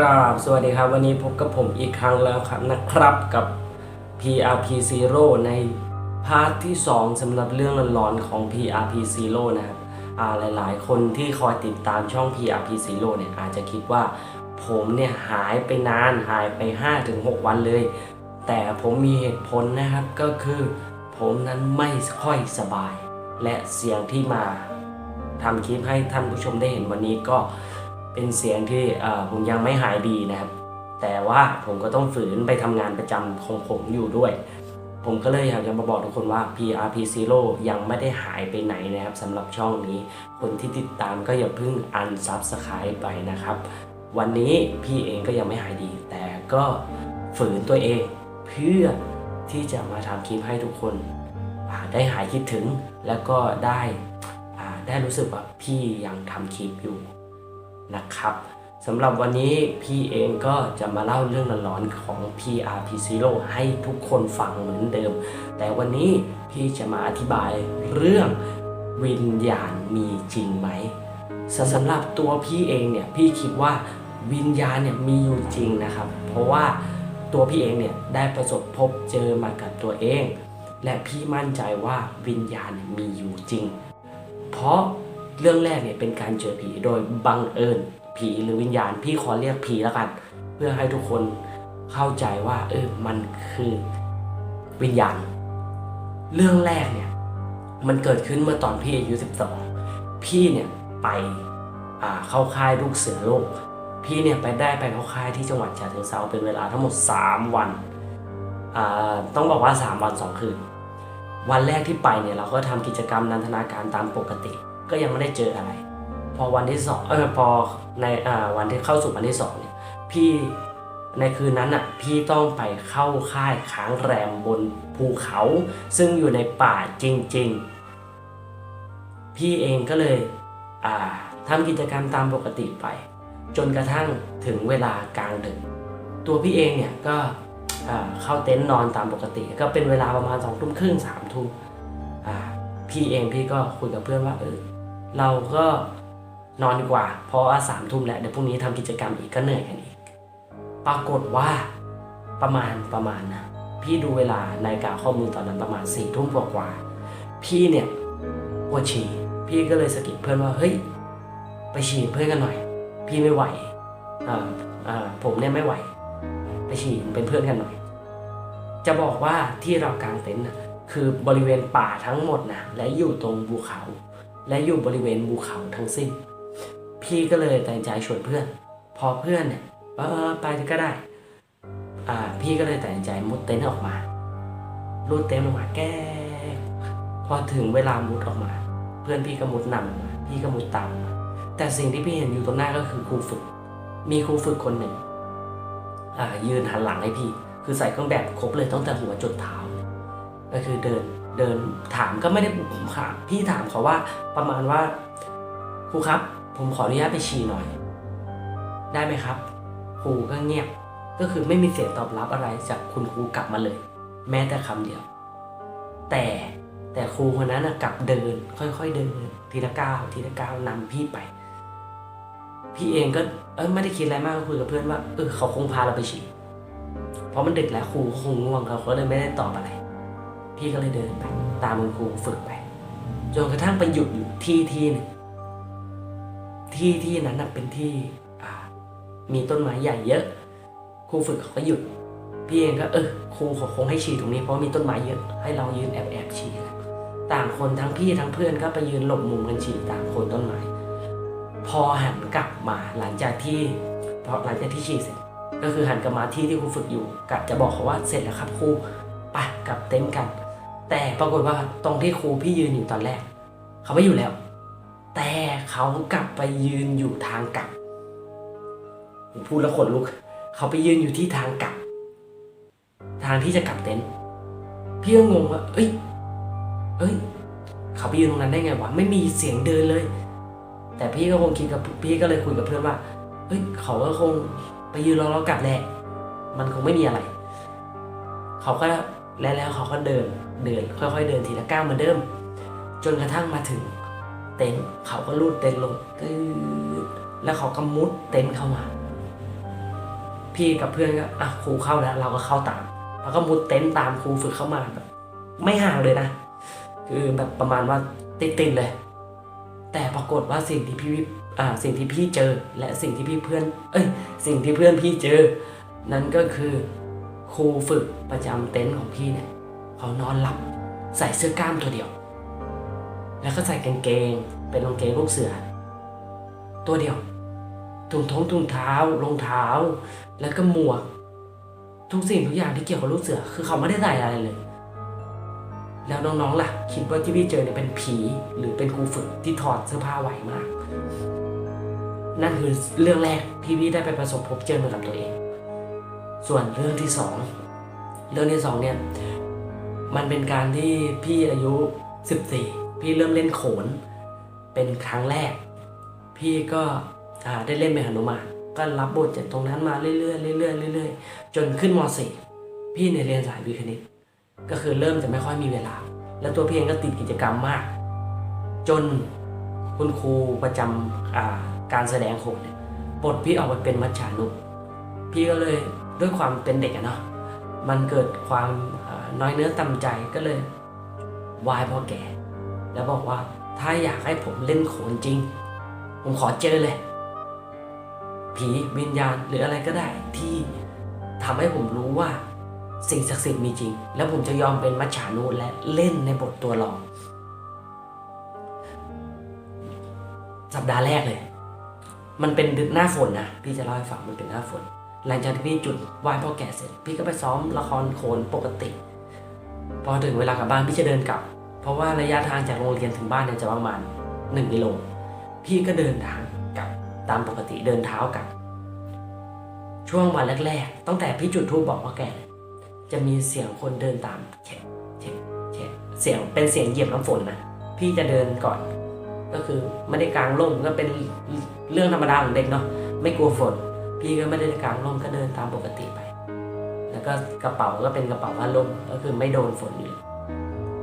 ครับสวัสดีครับ วันนี้พบกับผมอีกครั้งแล้วครับนะครับกับ PRP Zero ในพาร์ทที่ 2สำหรับเรื่องร้อนๆของ PRP Zero นะครับหลายๆ คนที่คอยติดตามช่อง PRP Zero เนี่ยอาจจะคิดว่า ผมเนี่ยหายไปนานหายไป 5-6 วันเลย แต่ผมมีเหตุผลนะครับก็คือ ผมนั้นไม่ค่อยสบาย และเสียงที่มาทำคลิปให้ท่านผู้ชมได้เห็นวันนี้ก็ เป็นเสียงที่ผมยังไม่หายดีนะครับ แต่ว่าผมก็ต้องฝืนไปทำงานประจำของผมอยู่ด้วย ผมก็เลยอยากจะมาบอกทุกคนว่า PRP Zero ยังไม่ได้หายไปไหนนะครับสำหรับช่องนี้ คนที่ติดตามก็อย่าเพิ่งอันซับสไคร b ไปนะครับ วันนี้พี่เองก็ยังไม่หายดี แต่ก็ฝืนตัวเองเพื่อที่จะมาทำคลิปให้ทุกคนได้หายคิดถึงแล้วก็ได้ได้รู้สึกว่าพี่ยังทำคลิปอยู่ นะครับสำหรับวันนี้พี่เองก็จะมาเล่าเรื่องร้อนๆของ PRP Zero ให้ทุกคนฟังเหมือนเดิม แต่วันนี้พี่จะมาอธิบายเรื่องวิญญาณมีจริงไหมสำหรับตัวพี่เองเนี่ยพี่คิดว่าวิญญาณเนี่ยมีอยู่จริงนะครับ เพราะว่าตัวพี่เองเนี่ยได้ประสบพบเจอมากับตัวเอง และพี่มั่นใจว่าวิญญาณมีอยู่จริง เพราะ เรื่องแรกเนี่ยเป็นการเจอผีโดยบังเอิญผีหรือวิญญาณพี่ขอเรียกผีแล้วกัน เพื่อให้ทุกคนเข้าใจว่า เออมันคือวิญญาณ เรื่องแรกเนี่ย มันเกิดขึ้นเมื่อตอนพี่อายุ 12 พี่เนี่ยไปอ่าเข้าค่ายลูกเสือโลก พี่เนี่ยไปได้ไปเข้าค่ายที่จังหวัดฉะเชิงเทราเป็นเวลาทั้งหมด 3 วันอ่าต้องบอกว่า 3 วัน 2 คืน วันแรกที่ไปเนี่ยเราก็ทำกิจกรรมนันทนาการตามปกติ ก็ยังไม่ได้เจออะไร พอวันที่สองเออพอในอ่าวันที่เข้าสู่วันที่สองเนี่ยพี่ในคืนนั้นอะพี่ต้องไปเข้าค่ายค้างแรมบนภูเขา ซึ่งอยู่ในป่าจริง ๆ พี่เองก็เลยอ่าทำกิจกรรมตามปกติไป จนกระทั่งถึงเวลากลางดึกตัวพี่เองเนี่ยก็เข้าเต็นท์นอนตามปกติ ก็เป็นเวลาประมาณสองทุ่มครึ่งสามทุ่มพี่เองพี่ก็คุยกับเพื่อนว่าเออ เราก็นอนดีกว่า เพราะว่าสามทุ่มแล้วเดี๋ยวพรุ่งนี้ทำกิจกรรมอีกก็เหนื่อยกันอีก ปรากฏว่าประมาณประมาณนะพี่ดูเวลานาฬิกาข้อมือตอนนั้นประมาณสี่ทุ่มกว่าๆพี่เนี่ยปวดฉี่พี่ก็เลยสะกิดเพื่อนว่าเฮ้ยไปฉี่เพื่อนกันหน่อย พี่ไม่ไหวอ่าอ่าผมเนี่ยไม่ไหว ไปฉี่เป็นเพื่อนกันหน่อย จะบอกว่าที่เรากางเต็นท์นะคือบริเวณป่าทั้งหมดนะและอยู่ตรงภูเขา และอยู่บริเวณภูเขาทั้งสิ้น พี่ก็เลยตัดใจชวนเพื่อน พอเพื่อนเนี่ยเออไปก็ได้ อ่า พี่ก็เลยตัดใจมุดเต็นท์ออกมารูดเต็นท์ออกมาแก้พอถึงเวลามุดออกมา เพื่อนพี่ก็มุดนำมาพี่ก็มุดตามมาแต่สิ่งที่พี่เห็นอยู่ตรงหน้าก็คือครูฝึก มีครูฝึกคนหนึ่ง อ่ายืนหันหลังให้พี่ คือใส่เครื่องแบบครบเลยตั้งแต่หัวจนเท้า ก็คือเดิน เดินถามก็ไม่ได้ถามพี่ถามเขาว่าประมาณว่าครูครับ ผมขออนุญาตไปฉี่หน่อย ได้ไหมครับครูก็เงียบก็คือไม่มีเสียงตอบรับอะไรจากคุณครูกลับมาเลย แม้แต่คำเดียว แต่แต่ครูคนนั้นนะกลับเดิน ค่อยๆเดิน ทีละก้าวทีละก้าวนำพี่ไป พี่เองก็เออไม่ได้คิดอะไรมากก็คุยกับเพื่อนว่าเออเขาคงพาเราไปฉี่เพราะมันดึกแล้วครูคงง่วงเขาก็เลยไม่ได้ตอบอะไร พี่ก็เลยเดินไปตามคุณครูฝึกไปจนกระทั่งไปหยุดอยู่ที่ที่หนึ่งที่ที่นั้นเป็นที่มีต้นไม้ใหญ่เยอะครูฝึกเขาก็หยุด พี่เองก็เออครูเขาคงให้ฉี่ตรงนี้เพราะมีต้นไม้เยอะให้เรายืนแอบแอบฉี่ต่างคนทั้งพี่ทั้งเพื่อนก็ไปยืนหลบมุมกันฉี่ต่างคนต้นไม้พอหันกลับมาหลังจากที่พอหลังจากที่ฉี่เสร็จ ก็คือหันกลับมาที่ที่ครูฝึกอยู่กะจะบอกเขาว่าเสร็จแล้วครับครูไปกลับเต็นกัน แต่ปรากฏว่าตรงที่ครูพี่ยืนอยู่ตอนแรก เขาไม่อยู่แล้ว แต่เขากลับไปยืนอยู่ทางกลับผมพูดแล้วขนลุก เขาไปยืนอยู่ที่ทางกลับ ทางที่จะกลับเต็นท์พี่ก็งงว่า เอ้ย เอ้ย เขาไปยืนตรงนั้นได้ไงวะไม่มีเสียงเดินเลย แต่พี่ก็คงคิดกับพี่ก็เลยคุยกับเพื่อนว่าเฮ้ย เขาก็คงไปยืนรอเรากลับแหละมันคงไม่มีอะไร เขาก็ แล้วแล้วเขาก็เดินเดินค่อยๆ เดินทีละก้าวเหมือนเดิม จนกระทั่งมาถึง เต็นท์เขาก็ลูดเต็นท์ลงตืดแล้วเขาก็มุดเต็นท์เข้ามา พี่กับเพื่อนก็อะครูเข้าแล้วเราก็เข้าตาม แล้วก็มุดเต็นท์ตามครูฝึกเข้ามาแบบไม่ห่างเลยนะคือแบบประมาณว่าติดๆเลย แต่ปรากฏว่าสิ่งที่พี่อ่าสิ่งที่พี่เจอ และสิ่งที่พี่เพื่อน เอ้ยสิ่งที่เพื่อนพี่เจอ นั่นก็คือ ครูฝึกประจำเต็นท์ของพี่เนี่ยเขานอนหลับใส่เสื้อกล้ามตัวเดียว แล้วก็ใส่กางเกงเป็นรองเกงลูกเสือ ตัวเดียวถุงท้องถุงเท้ารองเท้า แล้วก็หมวก ทุกสิ่งทุกอย่างที่เกี่ยวกับลูกเสือ คือเขาไม่ได้ใส่อะไรเลย แล้วน้องๆล่ะ คิดว่าที่พี่เจอเนี่ยเป็นผีหรือเป็นครูฝึกที่ถอดเสื้อผ้าไหวมาก นั่นคือเรื่องแรกที่พี่ได้ไปประสบพบเจอมากับตัวเอง ส่วนเรื่องที่สองเรื่องที่สองเนี่ยมันเป็นการที่พี่อายุ 14 พี่เริ่มเล่นโขน เป็นครั้งแรก พี่ก็ได้เล่นเป็นหนุมานก็รับบทจากตรงนั้นมาเรื่อยๆเรื่อยๆเรื่อยๆจนขึ้นม .4 พี่เนี่ยเรียนสายวิทย์คณิต ก็คือเริ่มจะไม่ค่อยมีเวลา แล้วตัวพี่เองก็ติดกิจกรรมมาก จนคุณครูประจำอ่าการแสดงโขนปลดพี่ออกมาเป็นมัจฉานุพี่ก็เลย ด้วยความเป็นเด็กอะเนาะมันเกิดความน้อยเนื้อต่ำใจก็เลยวายพ่อแก่ แล้วบอกว่าถ้าอยากให้ผมเล่นโขนจริง ผมขอเจอเลย ผีวิญญาณหรืออะไรก็ได้ที่ทำให้ผมรู้ว่าสิ่งศักดิ์สิทธิ์มีจริง แล้วผมจะยอมเป็นมัจฉานุและเล่นในบทตัวรอง สัปดาห์แรกเลย มันเป็นหน้าฝนนะพี่จะเล่าให้ฟังมันเป็นหน้าฝน หลังจากที่พี่จุดไหว้พ่อแก่เสร็จ พี่ก็ไปซ้อมละครโขนปกติ พอถึงเวลากลับบ้านพี่จะเดินกลับ เพราะว่าระยะทางจากโรงเรียนถึงบ้านเนี่ยจะประมาณหนึ่งกิโลพี่ก็เดินทางกลับตามปกติเดินเท้ากลับ ช่วงวันแรกๆตั้งแต่พี่จุดธูปบอกพ่อแก่จะมีเสียงคนเดินตามแฉะแฉะแฉะเสียงเป็นเสียงเหยียบน้ำฝนนะพี่จะเดินก่อน ก็คือไม่ได้กลางร่มก็เป็นเรื่องธรรมดาของเด็กเนาะไม่กลัวฝน พี่ก็ไม่ได้กางร่มก็เดินตามปกติไป แล้วก็กระเป๋าก็เป็นกระเป๋าผ้าร่มก็คือไม่โดนฝนอยู่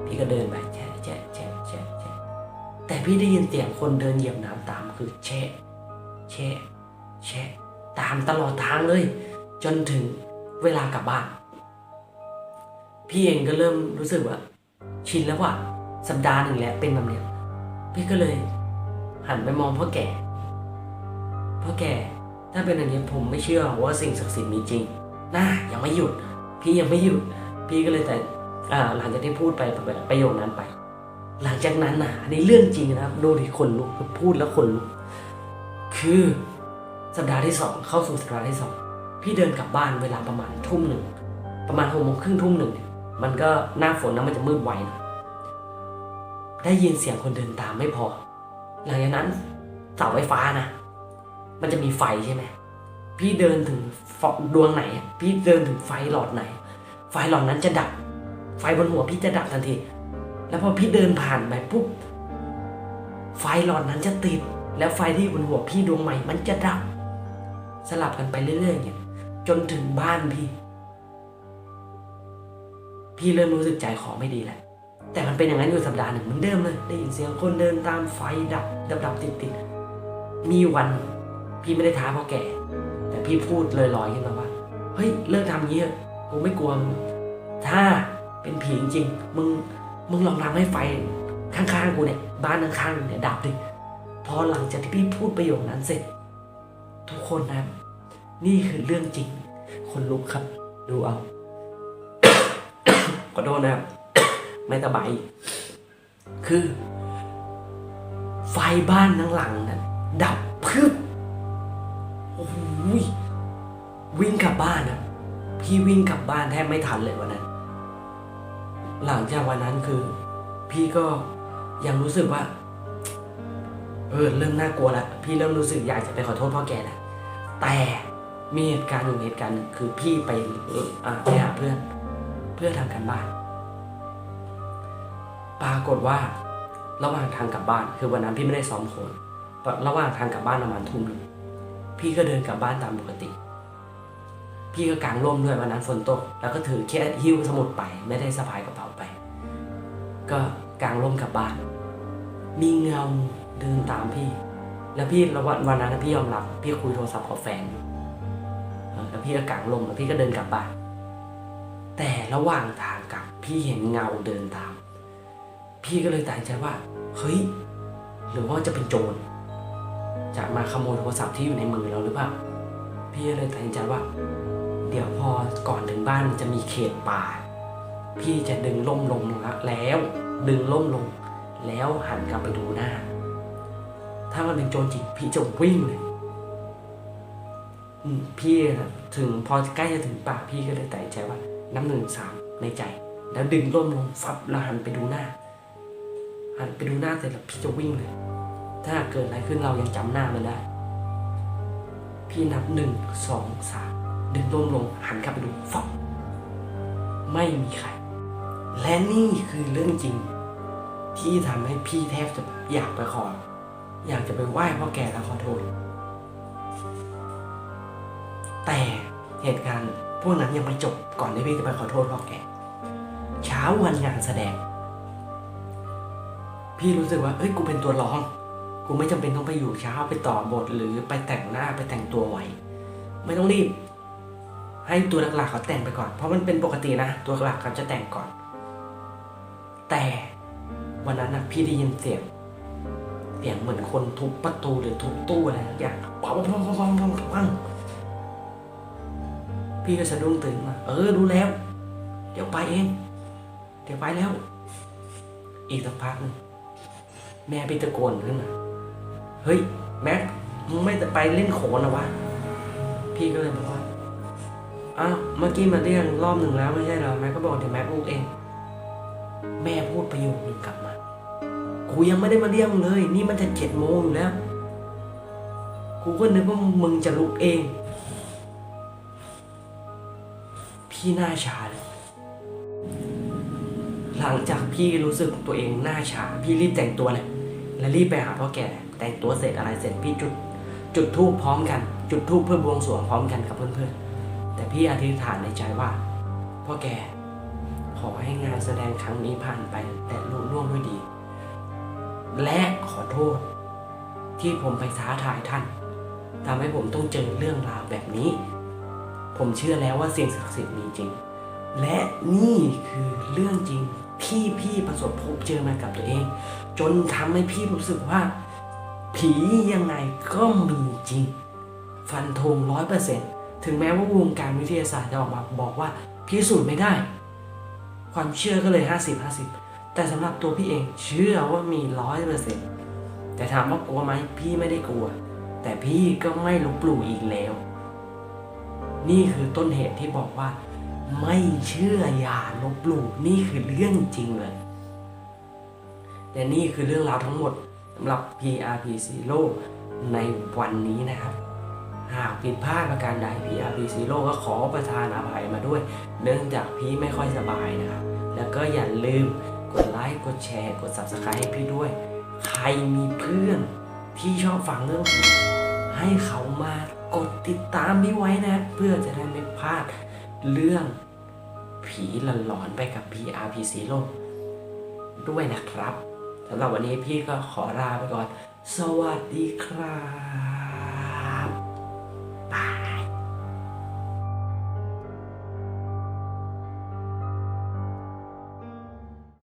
พี่ก็เดินไปแช่แช่แช่แช่แช่แต่พี่ได้ยินเสียงคนเดินเหยียบน้ำตามคือแช่แช่แช่ตามตลอดทางเลย จนถึงเวลากลับบ้าน พี่เองก็เริ่มรู้สึกว่า ชินแล้วว่าสัปดาห์หนึ่งแล้วเป็นแบบเนี้ยพี่ก็เลย หันไปมองพ่อแก่พ่อแก่ ถ้าเป็นอย่างนี้ผมไม่เชื่อว่าสิ่งศักดิ์สิทธิ์มีจริงน่ายังไม่หยุด พี่ยังไม่หยุด พี่ก็เลยแต่หลังจากที่พูดไปประโยคนั้นไป หลังจากนั้นน่ะอันนี้เรื่องจริงนะครับดูดิคนลุกพูดแล้วคนลุกคือสัปดาห์ที่สองเข้าสู่สัปดาห์ที่สองพี่เดินกลับบ้านเวลาประมาณทุ่มหนึ่งประมาณหกโมงครึ่งทุ่มหนึ่งมันก็หน้าฝนนะมันจะมืดไวนะได้ยินเสียงคนเดินตามไม่พอ หลังจากนั้นเสาไฟฟ้านะ มันจะมีไฟใช่ไหมพี่เดินถึงดวงไหน พี่เดินถึงไฟหลอดไหน ไฟหลอดนั้นจะดับ ไฟบนหัวพี่จะดับทันที แล้วพอพี่เดินผ่านไปปุ๊บไฟหลอดนั้นจะติด แล้วไฟที่บนหัวพี่ดวงใหม่ มันจะดับ สลับกันไปเรื่อยๆอย่างเงี้ยจนถึงบ้านพี่ พี่เริ่มรู้สึกใจคอไม่ดีแล้วแต่มันเป็นอย่างนั้นอยู่สัปดาห์หนึ่งเหมือนเดิมเลยได้ยินเสียงคนเดินตามไฟดับดับดับติดติดมีวัน พี่ไม่ได้ท้าพ่อแก่ แต่พี่พูดลอยๆขึ้นมาว่า เฮ้ยเลิกทำเงี้ยกูไม่กลัวถ้าเป็นผีจริงมึงมึงลองทำให้ไฟข้างๆกูเนี่ยบ้านข้างๆเนี่ยดับดิพอหลังจากที่พี่พูดประโยคนั้นเสร็จ ทุกคนนะครับนี่คือเรื่องจริง คนลุกครับ ดูเอาขอโทษนะครับไม่สบายคือ ไฟบ้านทั้งหลังนั้นดับพึบ อ้โหวิ่งกลับบ้านนะพี่วิ่งกลับบ้านแทบไม่ทันเลยวันนั้น หลังจากวันนั้นคือ พี่ก็ยังรู้สึกว่า เออเริ่มน่ากลัวแล้วพี่เริ่มรู้สึกอยากจะไปขอโทษพ่อแกแล้วแต่มีเหตุการณ์อยู่เหตุการณ์หนึ่งคือพี่ไปเออ่าไปหาเพื่อน เพื่อทำการบ้าน ปรากฏว่า ระหว่างทางกลับบ้าน คือวันนั้นพี่ไม่ได้ซ้อมโขนระหว่างทางกลับบ้านประมาณทุ่มหนึ่ง พี่ก็เดินกลับบ้านตามปกติ พี่ก็กางร่มด้วยวันนั้นฝนตก แล้วก็ถือแค่หิ้วสมุดไปไม่ได้สะพายกระเป๋าไป ก็กางร่มกลับบ้าน มีเงาเดินตามพี่ แล้วพี่ระวันวันนั้นพี่ยอมรับ พี่คุยโทรศัพท์กับแฟนแล้วพี่ก็กางลมแล้วพี่ก็เดินกลับบ้าน แต่ระหว่างทางกลับพี่เห็นเงาเดินตาม พี่ก็เลยตัดใจว่า เฮ้ย หรือว่าจะเป็นโจร จะมาขโมยโทรศัพท์ที่อยู่ในมือเราหรือเปล่า พี่ก็เลยตัดสินใจว่า เดี๋ยวพอก่อนถึงบ้านมันจะมีเขตป่า พี่จะดึงล่มลงละแล้ว ดึงล่มลง แล้วหันกลับไปดูหน้า ถ้ามันเป็นโจรจริงพี่จะวิ่งเลยพี่ถึงพอใกล้จะถึงป่าพี่ก็เลยตัดใจว่า น้ำหนึ่งสามในใจ แล้วดึงล่มลงฟับแล้วหันไปดูหน้า หันไปดูหน้าเสร็จแล้วพี่จะวิ่งเลย ถ้าเกิดอะไรขึ้นเรายังจำหน้ามันได้ พี่นับหนึ่งสองสามดึงล่มลงหันกลับไปดูฟับไม่มีใคร และนี่คือเรื่องจริง ที่ทำให้พี่แทบจะอยากไปขอ อยากจะไปไหว้พ่อแก่แล้วขอโทษ แต่เหตุการณ์พวกนั้นยังไม่จบก่อนที่พี่จะไปขอโทษพ่อแก่เช้าวันงานแสดง พี่รู้สึกว่าเอ้ยกูเป็นตัวร้อง กูไม่จำเป็นต้องไปอยู่เช้าไปต่อบทหรือไปแต่งหน้าไปแต่งตัวไว้ไม่ต้องรีบ ให้ตัวหลักๆเขาแต่งไปก่อน เพราะมันเป็นปกตินะ ตัวหลักเขาจะแต่งก่อน แต่วันนั้นนะพี่ได้ยินเสียงเสียงเหมือนคนทุบประตูหรือทุบตู้อะไรอย่างปังปังปังปังปังปังพี่ก็สะดุ้งตื่นมา เออรู้แล้ว เดี๋ยวไปเอง เดี๋ยวไปแล้ว อีกสักพักนึงแม่พี่ตะโกนขึ้นมา เฮ้ยแม็กมึงไม่ไปเล่นโขนหรอวะ พี่ก็เลยบอกว่า อ้าวเมื่อกี้มาเรียกรอบหนึ่งแล้วไม่ใช่เหรอแม็กก็บอกเดี๋ยวแม็กพูดเอง แม่พูดประโยคนึงกลับมากูยังไม่ได้มาเรียกมึงเลย นี่มันจะเจ็ดโมงอยู่แล้วกูก็นึกว่ามึงจะลุกเอง พี่หน้าชาเลยหลังจากพี่รู้สึกตัวเองหน้าชา พี่รีบแต่งตัวเลย และรีบไปหาพ่อแก่ แต่งตัวเสร็จอะไรเสร็จพี่จุด จุดธูปพร้อมกัน จุดธูปเพื่อบวงสรวงพร้อมกันกับเพื่อนๆ แต่พี่อธิษฐานในใจว่า พ่อแก่ ขอให้งานแสดงครั้งนี้ผ่านไป แต่ลุล่วงด้วยดี และขอโทษ ที่ผมไปท้าทายท่านทำให้ผมต้องเจอเรื่องราวแบบนี้ ผมเชื่อแล้วว่าสิ่งศักดิ์สิทธิ์มีจริง และนี่คือเรื่องจริง ที่พี่ประสบพบเจอมากับตัวเอง จนทำให้พี่รู้สึกว่า ผียังไงก็มีจริง ฟันธงร้อยเปอร์เซ็นถึงแม้ว่าวงการวิทยาศาสตร์จะออกมาบอกว่าพิสูจน์ไม่ได้ ความเชื่อก็เลย 50 50 แต่สำหรับตัวพี่เองเชื่อว่ามีร้อยเปอร์เซ็นต์แต่ถามว่ากลัวไหมพี่ไม่ได้กลัว แต่พี่ก็ไม่ลบหลู่อีกแล้ว นี่คือต้นเหตุที่บอกว่า ไม่เชื่ออย่าลบหลู่นี่คือเรื่องจริงเลยและนี่คือเรื่องราวทั้งหมดสำหรับ PRP Zero ในวันนี้นะครับ หากผิดพลาดประการใด PRP Zero ก็ขอประทานอภัยมาด้วย เนื่องจากพี่ไม่ค่อยสบายนะครับ แล้วก็อย่าลืมกดไลค์กดแชร์ กด Subscribe ให้พี่ด้วย ใครมีเพื่อนที่ชอบฟังเรื่องผีให้เขามากดติดตามพี่ไว้นะ เพื่อจะได้ไม่พลาด เรื่องผีหลอนๆไปกับ PRP สีลมด้วยนะครับสำหรับวันนี้พี่ก็ขอลาไปก่อน สวัสดีครับ